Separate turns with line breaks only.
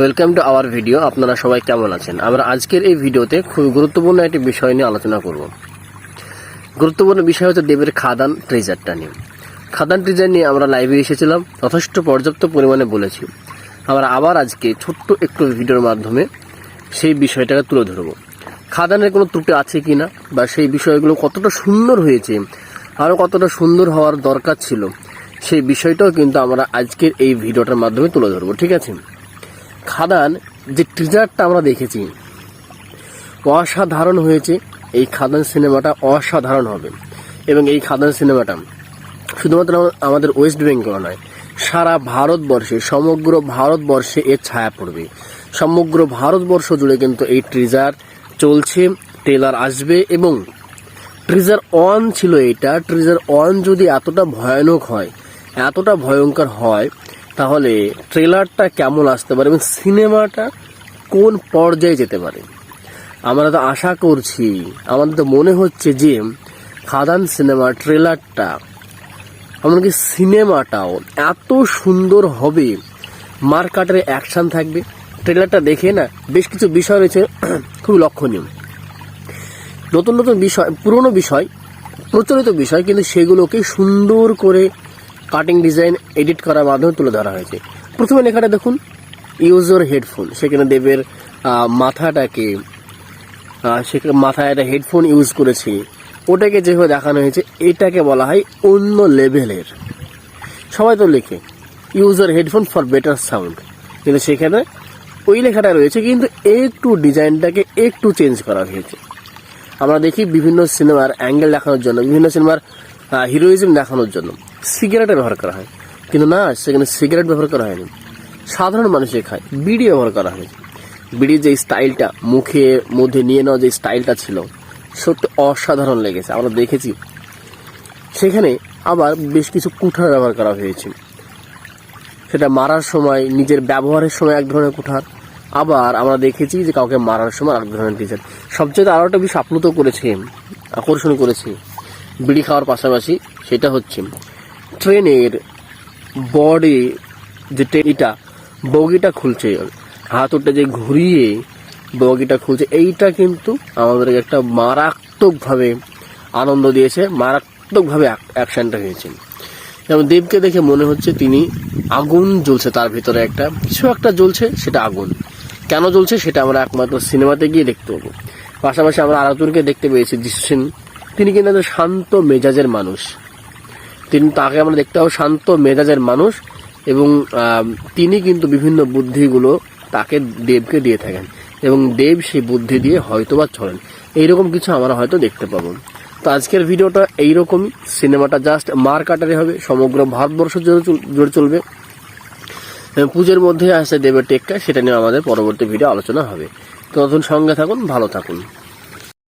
Welcome to our video আপনারা সবাই কেমন আছেন? আমরা আজকের এই ভিডিওতে খুব গুরুত্বপূর্ণ একটি বিষয় নিয়ে আলোচনা করব। গুরুত্বপূর্ণ বিষয় হচ্ছে দেবের খাদান ট্রেজারটা নিয়ে। খাদান ট্রেজার নিয়ে আমরা লাইভে এসেছিলাম, যথেষ্ট পর্যাপ্ত পরিমাণে বলেছি। আমরা আবার আজকে ছোট্ট একটু ভিডিওর মাধ্যমে সেই বিষয়টাকে তুলে ধরবো। খাদানের কোনো ত্রুটি আছে কি না বা সেই বিষয়গুলো কতটা সুন্দর হয়েছে আরও কতটা সুন্দর হওয়ার দরকার ছিল, সেই বিষয়টাও কিন্তু আমরা আজকের এই ভিডিওটার মাধ্যমে তুলে ধরবো, ঠিক আছে? খাদান যে ট্রিজারটা আমরা দেখেছি, অসাধারণ হয়েছে। এই খাদান সিনেমাটা অসাধারণ হবে। এবং এই খাদান সিনেমাটা শুধুমাত্র আমাদের ওয়েস্ট বেঙ্গল নয়, সারা ভারতবর্ষে, সমগ্র ভারতবর্ষে এর ছায়া পড়বে। সমগ্র ভারতবর্ষ জুড়ে কিন্তু এই ট্রিজার চলছে ট্রেলার আসবে এবং ট্রিজার অন ছিল এটা ট্রিজার অন যদি এতটা ভয়ানক হয়, এতটা ভয়ঙ্কর হয় তাহলে ট্রেলারটা কেমন আসতে পারে এবং সিনেমাটা কোন পর্যায়ে যেতে পারে? আমরা তো আশা করছি, আমাদের তো মনে হচ্ছে যে খাদান সিনেমা ট্রেলারটা এমনকি সিনেমাটাও এত সুন্দর হবে, মার্কাটারে অ্যাকশন থাকবে। ট্রেলারটা দেখে না, বেশ কিছু বিষয় রয়েছে খুব লক্ষণীয়। নতুন নতুন বিষয়, পুরনো বিষয়, প্রচলিত বিষয়, কিন্তু সেগুলোকে সুন্দর করে কাটিং ডিজাইন এডিট করার মাধ্যমে তুলে ধরা হয়েছে। প্রথমে লেখাটা দেখুন ইউজার হেডফোন সেখানে দেবের মাথাটাকে সেখানে মাথায় একটা হেডফোন ইউজ করেছি। ওটাকে যেভাবে দেখানো হয়েছে, এটাকে বলা হয় অন্য লেভেলের। সবাই তো লেখে user headphone for better sound কিন্তু সেখানে ওই লেখাটা রয়েছে, কিন্তু একটু ডিজাইনটাকে একটু চেঞ্জ করা হয়েছে। আমরা দেখি বিভিন্ন সিনেমার অ্যাঙ্গেল দেখানোর জন্য, বিভিন্ন সিনেমার হিরোইজম দেখানোর জন্য। সিগারেটের ব্যবহার করা হয়। কিন্তু না, সেখানে সিগারেট ব্যবহার করা হয়নি। সাধারণ মানুষে খায়। বিড়ি ব্যবহার করা হয়েছে বিড়ির যে স্টাইলটা, মুখে মধ্যে নিয়ে নেওয়া যে স্টাইলটা ছিল, সত্যি অসাধারণ লেগেছে। আমরা দেখেছি। সেখানে আবার বেশ কিছু কুঠার ব্যবহার করা হয়েছে। সেটা মারার সময়, নিজের ব্যবহারের সময় এক ধরনের কুঠার। আবার আমরা দেখেছি যে কাউকে মারার সময় এক ধরনের টিচার সবচেয়ে আরও একটা বিষয় আপ্লুত করেছে আকর্ষণ করেছে। বিড়ি খাওয়ার পাশাপাশি সেটা হচ্ছে ট্রেনের বডি যে ট্রেনটা বগিটা খুলছে হাতুরটা যে ঘুরিয়ে বগিটা খুলছে, এইটা কিন্তু আমাদেরকে একটা মারাত্মকভাবে আনন্দ দিয়েছে, মারাত্মকভাবে অ্যাকশনটা হয়েছে যেমন দেবকে দেখে মনে হচ্ছে তিনি আগুন জ্বলছে, তার ভিতরে একটা, কিছু একটা জ্বলছে, সেটা আগুন। কেন জ্বলছে সেটা আমরা একমাত্র সিনেমাতে গিয়ে দেখতে পাবো। পাশাপাশি আমরা আরাতুরকে দেখতে পেয়েছি সেন তিনি কিন্তু শান্ত মেজাজের মানুষ। তিনি তাকে আমরা দেখতে পাবো শান্ত মেজাজের মানুষ এবং তিনি কিন্তু বিভিন্ন বুদ্ধিগুলো তাকে দেবকে দিয়ে থাকেন এবং দেব সেই বুদ্ধি দিয়ে হয়তোবা চলেন। এইরকম কিছু আমরা হয়তো দেখতে পাবো। তো আজকের ভিডিওটা এইরকমই। সিনেমাটা জাস্ট মার কাটারে হবে। সমগ্র ভারতবর্ষ জুড়ে চল- চলবে। পুজোর মধ্যে আসছে দেবের টেক্কা, সেটা নিয়ে আমাদের পরবর্তী ভিডিও আলোচনা হবে। তো নতুন সঙ্গে থাকুন, ভালো থাকুন।